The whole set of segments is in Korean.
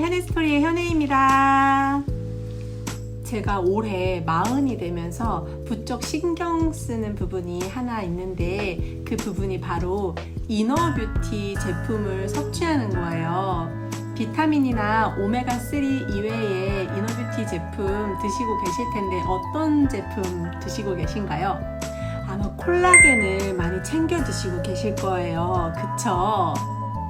현애스토리의 현애입니다. 제가 올해 마흔이 되면서 부쩍 신경 쓰는 부분이 하나 있는데 그 부분이 바로 이너뷰티 제품을 섭취하는 거예요. 비타민이나 오메가3 이외에 이너뷰티 제품 드시고 계실 텐데 어떤 제품 드시고 계신가요? 아마 콜라겐을 많이 챙겨 드시고 계실 거예요. 그쵸?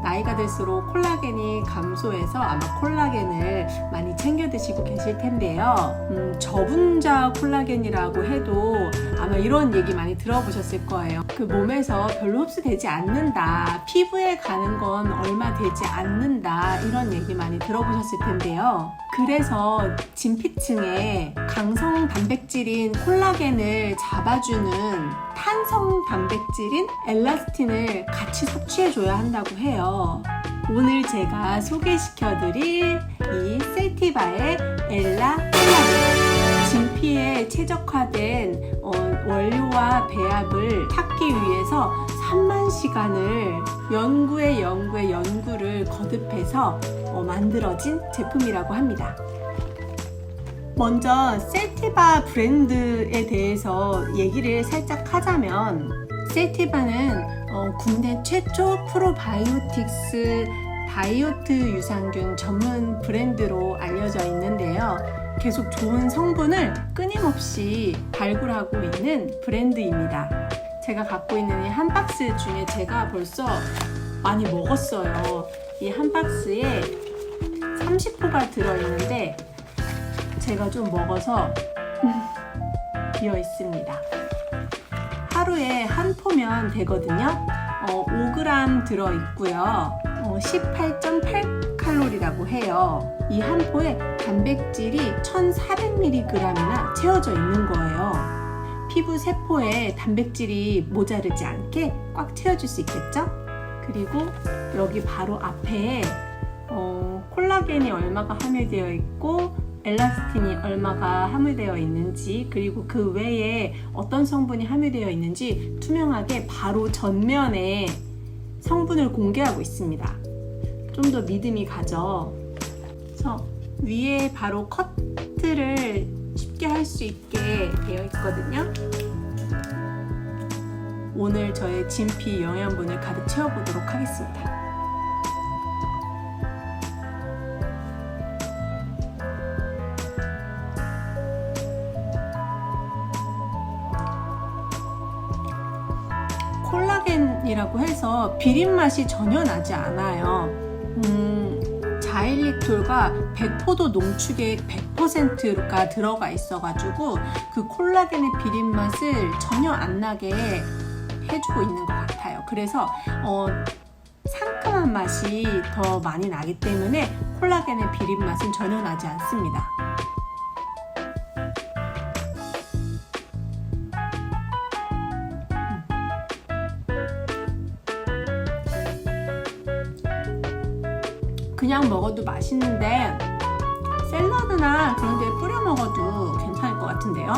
나이가 들수록 콜라겐이 감소해서 아마 콜라겐을 많이 챙겨 드시고 계실 텐데요. 음, 저분자 콜라겐이라고 해도 아마 이런 얘기 많이 들어보셨을 거예요. 그 몸에서 별로 흡수되지 않는다. 피부에 가는 건 얼마 되지 않는다. 이런 얘기 많이 들어보셨을 텐데요. 그래서 진피층에 강성 단백질인 콜라겐을 잡아주는 탄성 단백질인 엘라스틴을 같이 섭취해줘야 한다고 해요. 오늘 제가 소개시켜드릴 이 셀티바의 엘라 콜라겐 진피에 최적화된 어, 원료와 배합을 찾기 위해서 3만 시간을 연구에 연구에 연구를 거듭해서 어, 만들어진 제품이라고 합니다. 먼저 셀티바 브랜드에 대해서 얘기를 살짝 하자면 셀티바는 어, 국내 최초 프로바이오틱스 다이어트 유산균 전문 브랜드로 알려져 있는데요. 계속 좋은 성분을 끊임없이 발굴하고 있는 브랜드입니다. 제가 갖고 있는 이 한 박스 중에 제가 벌써 많이 먹었어요. 이 한 박스에 30포가 들어있는데 제가 좀 먹어서 비어 있습니다. 하루에 한 포면 되거든요. 어, 5g 들어 있고요. 어, 18.8칼로리라고 해요. 이 한 포에 단백질이 1,400mg이나 채워져 있는 거예요. 피부 세포에 단백질이 모자르지 않게 꽉 채워줄 수 있겠죠? 그리고 여기 바로 앞에 어, 콜라겐이 얼마가 함유되어 있고 엘라스틴이 얼마가 함유되어 있는지 그리고 그 외에 어떤 성분이 함유되어 있는지 투명하게 바로 전면에 성분을 공개하고 있습니다. 좀 더 믿음이 가죠. 그래서 위에 바로 커트를 쉽게 할 수 있게 되어 있거든요. 오늘 저의 진피 영양분을 가득 채워보도록 하겠습니다. 이라고 해서 비린 맛이 전혀 나지 않아요. 음, 자일리톨과 100포도 농축액 100%가 들어가 있어가지고 그 콜라겐의 비린 맛을 전혀 안 나게 해주고 있는 것 같아요. 그래서 어, 상큼한 맛이 더 많이 나기 때문에 콜라겐의 비린 맛은 전혀 나지 않습니다. 그냥 먹어도 맛있는데 샐러드나 그런 데 뿌려 먹어도 괜찮을 것 같은데요.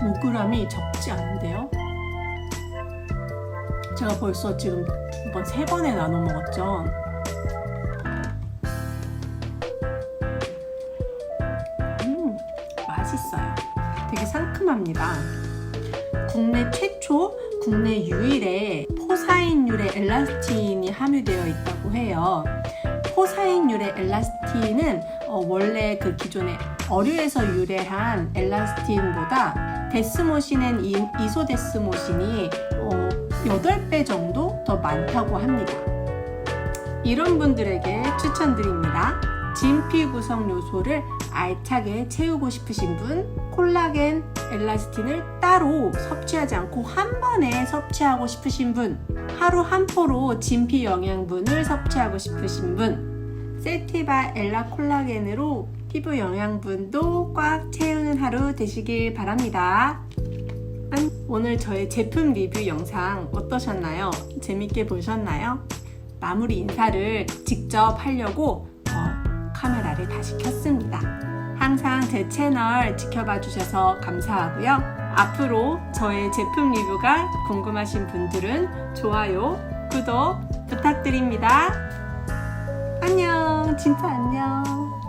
음.5 g 이 적지 않은데요. 제가 벌써 지금 두 번, 세 번에 나눠 먹었죠. 맛있어요. 되게 상큼합니다. 국내 최초, 국내 유일의 포사인율의 엘라스틴이 함유되어 있다고 해요. 포사인율의 엘라스틴은 어, 원래 그 기존의 어류에서 유래한 엘라스틴보다 데스모신은 이, 이소데스모신이 어, 8배 정도 더 많다고 합니다. 이런 분들에게 추천드립니다. 진피 구성 요소를 알차게 채우고 싶으신 분, 콜라겐, 엘라스틴을 따로 섭취하지 않고 한 번에 섭취하고 싶으신 분, 하루 한 포로 진피 영양분을 섭취하고 싶으신 분, 셀티바 엘라 콜라겐으로 피부 영양분도 꽉 채우는 하루 되시길 바랍니다. 오늘 저의 제품 리뷰 영상 어떠셨나요? 재밌게 보셨나요? 마무리 인사를 직접 하려고 어, 카메라를 다시 켰습니다. 항상 제 채널 지켜봐 주셔서 감사하고요. 앞으로 저의 제품 리뷰가 궁금하신 분들은 좋아요, 구독 부탁드립니다. 안녕, 진짜 안녕.